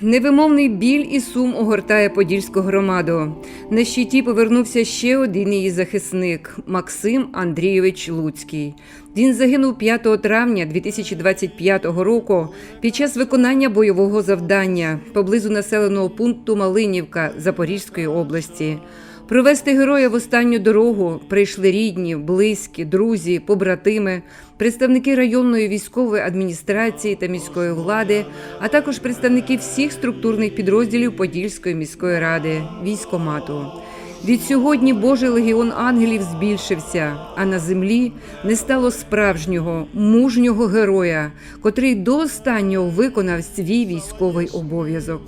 Невимовний біль і сум огортає подільську громаду. На щиті повернувся ще один її захисник Максим Андрійович Луцький. Він загинув 5 травня 2025 року під час виконання бойового завдання поблизу населеного пункту Малинівка Запорізької області. Провести героя в останню дорогу прийшли рідні, близькі, друзі, побратими, представники районної військової адміністрації та міської влади, а також представники всіх структурних підрозділів Подільської міської ради, військомату. Від сьогодні Божий легіон ангелів збільшився, а на землі не стало справжнього мужнього героя, котрий до останнього виконав свій військовий обов'язок.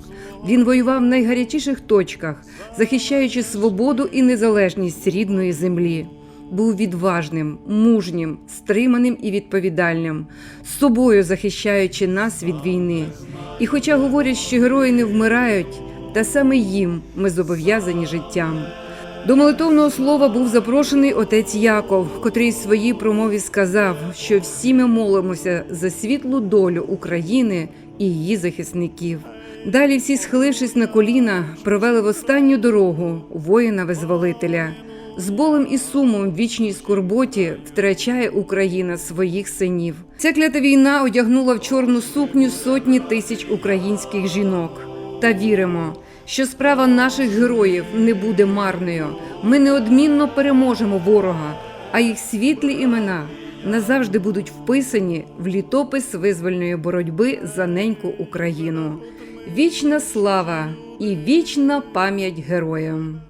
Він воював в найгарячіших точках, захищаючи свободу і незалежність рідної землі. Був відважним, мужнім, стриманим і відповідальним, з собою захищаючи нас від війни. І хоча говорять, що герої не вмирають, та саме їм ми зобов'язані життям. До молитовного слова був запрошений отець Яков, котрий в своїй промові сказав, що всі ми молимося за світлу долю України і її захисників. Далі всі, схилившись на коліна, провели в останню дорогу воїна-визволителя. З болем і сумом в вічній скорботі втрачає Україна своїх синів. Ця клята війна одягнула в чорну сукню сотні тисяч українських жінок. Та віримо, що справа наших героїв не буде марною. Ми неодмінно переможемо ворога, а їх світлі імена назавжди будуть вписані в літопис визвольної боротьби за неньку Україну. Вічна слава і вічна пам'ять героям.